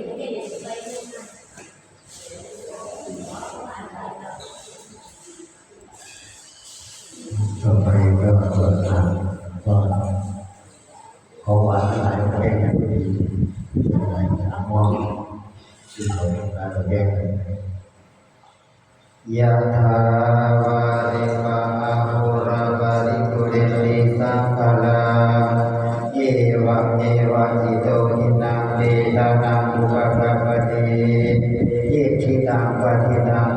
ต่อไปก็สวดถามก็ขอวางหลายประเภทดีหลายสามมองที่เราต้องการประเภทยาธา อุปปปติยิทิตังปฏิตัง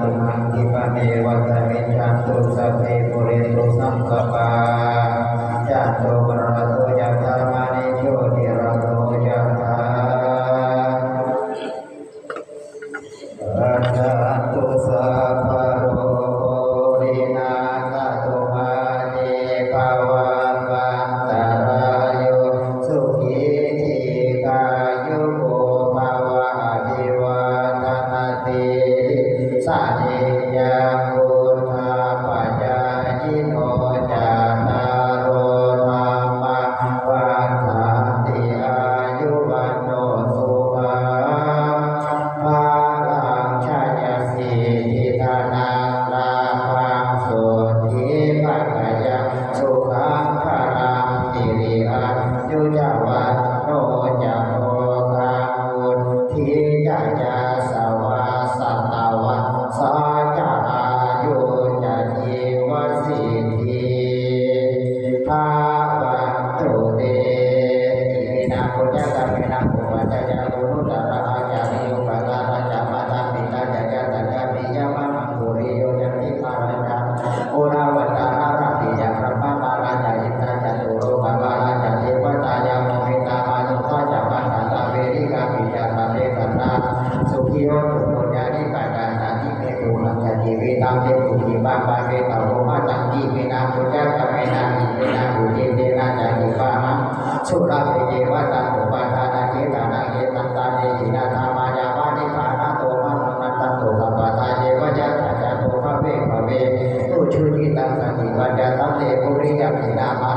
อุเทนอุทิบ้าปาเตตาโรมาจันทีเมนาโรยะกัมเมนาอิเมนาอุเทนเนาจายิปามะสุราเปเยวาจันโอปาทานาเจตานาเจตันตาเนจินาธามายาวานิพานาโตมาตันตันโตกัปปาทาเจวาจัตตาจาโตภะเวภะเวตุชุจิตังสันติปัญญาตันเตปุริยัมเนามา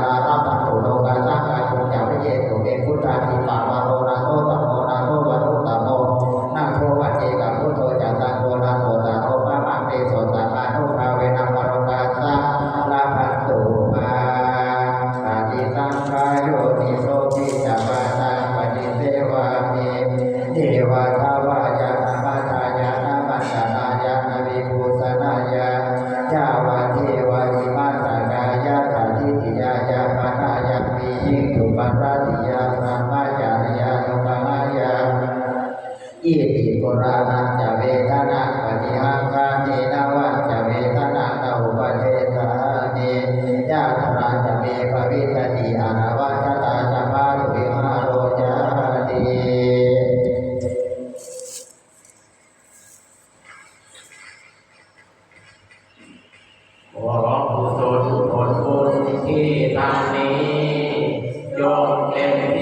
ขอกุศลผลบุญที่ทำนี้จงเป็น